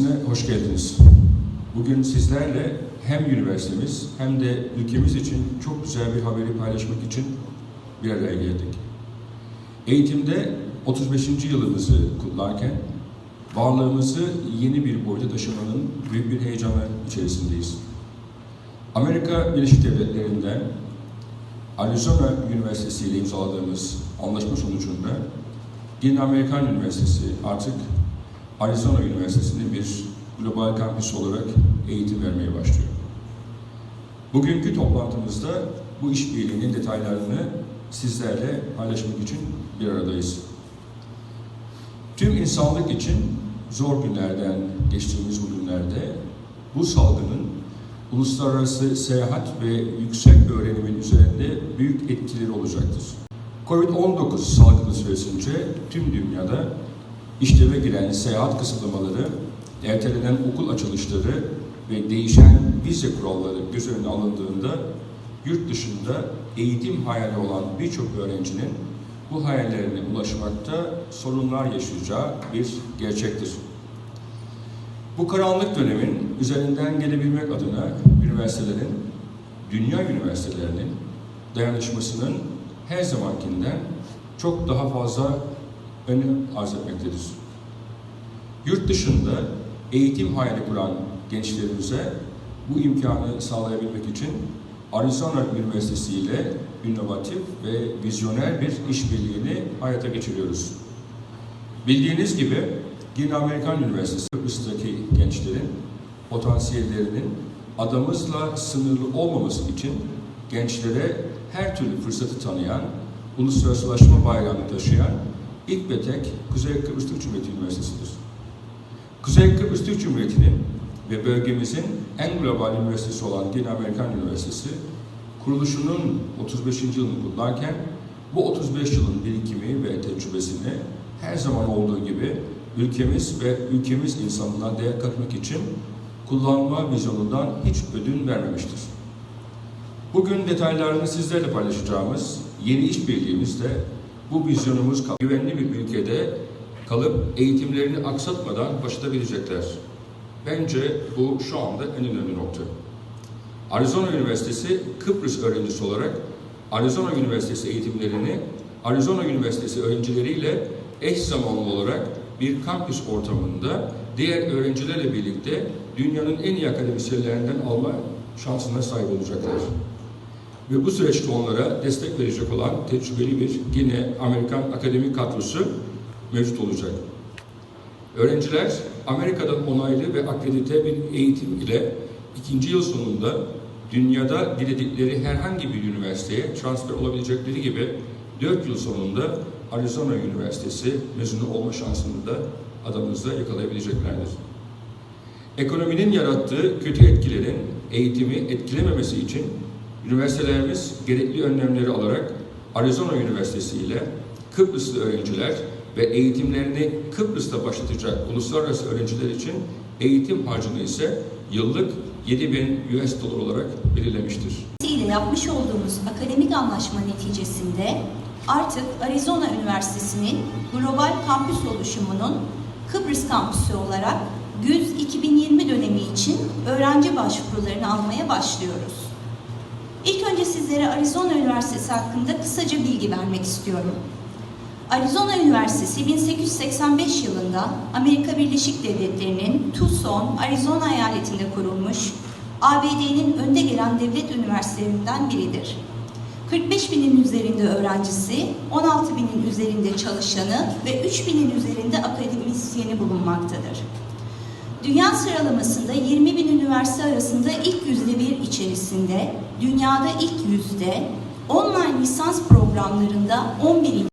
Üniversitesi'ne hoş geldiniz. Bugün sizlerle hem üniversitemiz hem de ülkemiz için çok güzel bir haberi paylaşmak için bir araya geldik. Eğitimde 35. yılımızı kutlarken varlığımızı yeni bir boyuta taşımanın büyük bir heyecanı içerisindeyiz. Amerika Birleşik Devletleri'nden Arizona Üniversitesi ile imzaladığımız anlaşma sonucunda Yeni Amerikan Üniversitesi artık Arizona Üniversitesi'nde bir global kampüs olarak eğitim vermeye başlıyor. Bugünkü toplantımızda bu işbirliğinin detaylarını sizlerle paylaşmak için bir aradayız. Tüm insanlık için zor günlerden geçtiğimiz bu günlerde bu salgının uluslararası seyahat ve yüksek öğrenimin üzerinde büyük etkileri olacaktır. Covid-19 salgını süresince tüm dünyada işleve giren seyahat kısıtlamaları, ertelenen okul açılışları ve değişen vize kuralları göz önüne alındığında yurt dışında eğitim hayali olan birçok öğrencinin bu hayallerine ulaşmakta sorunlar yaşayacağı bir gerçektir. Bu karanlık dönemin üzerinden gelebilmek adına üniversitelerin, dünya üniversitelerinin dayanışmasının her zamankinden çok daha fazla önem arz etmektedir. Yurt dışında eğitim hayali kuran gençlerimize bu imkanı sağlayabilmek için Arizona Üniversitesi ile inovatif ve vizyoner bir işbirliğini hayata geçiriyoruz. Bildiğiniz gibi Yine Amerikan Üniversitesi Kıbrıs'taki gençlerin potansiyellerinin adamızla sınırlı olmaması için gençlere her türlü fırsatı tanıyan, uluslararasılaşma bayrağını taşıyan ilk ve Kuzey Kıbrıs Türk Cumhuriyeti Üniversitesi'dir. Kuzey Kıbrıs Türk Cumhuriyeti'nin ve bölgemizin en global üniversitesi olan Yine Amerikan Üniversitesi kuruluşunun 35. yılını kutlarken bu 35 yılın birikimi ve tecrübesini her zaman olduğu gibi ülkemiz ve ülkemiz insanına değer katmak için kullanma vizyonundan hiç ödün vermemiştir. Bugün detaylarını sizlerle paylaşacağımız yeni işbirliğimizde bu vizyonumuz güvenli bir ülkede kalıp eğitimlerini aksatmadan başlatabilecekler. Bence bu şu anda en önemli nokta. Arizona Üniversitesi Kıbrıs öğrencisi olarak Arizona Üniversitesi eğitimlerini Arizona Üniversitesi öğrencileriyle eş zamanlı olarak bir kampüs ortamında diğer öğrencilerle birlikte dünyanın en iyi akademisyenlerinden alma şansına sahip olacaklar. Ve bu süreçte onlara destek verecek olan tecrübeli bir yine Amerikan akademik kadrosu mevcut olacak. Öğrenciler Amerika'dan onaylı ve akredite bir eğitim ile ikinci yıl sonunda dünyada diledikleri herhangi bir üniversiteye transfer olabilecekleri gibi 4 yıl sonunda Arizona Üniversitesi mezunu olma şansını da adamızda yakalayabileceklerdir. Ekonominin yarattığı kötü etkilerin eğitimi etkilememesi için üniversitelerimiz gerekli önlemleri alarak Arizona Üniversitesi ile Kıbrıslı öğrenciler ve eğitimlerini Kıbrıs'ta başlatacak uluslararası öğrenciler için eğitim harcını ise yıllık 7000 US dolar olarak belirlemiştir. ile yapmış olduğumuz akademik anlaşma neticesinde artık Arizona Üniversitesi'nin global kampüs oluşumunun Kıbrıs kampüsü olarak güz 2020 dönemi için öğrenci başvurularını almaya başlıyoruz. İlk önce sizlere Arizona Üniversitesi hakkında kısaca bilgi vermek istiyorum. Arizona Üniversitesi 1885 yılında Amerika Birleşik Devletleri'nin Tucson, Arizona eyaletinde kurulmuş ABD'nin önde gelen devlet üniversitelerinden biridir. 45 binin üzerinde öğrencisi, 16 binin üzerinde çalışanı ve 3 binin üzerinde akademisyeni bulunmaktadır. Dünya sıralamasında 20 bin üniversite arasında ilk yüzde bir içerisinde, dünyada ilk yüzde, online lisans programlarında 11.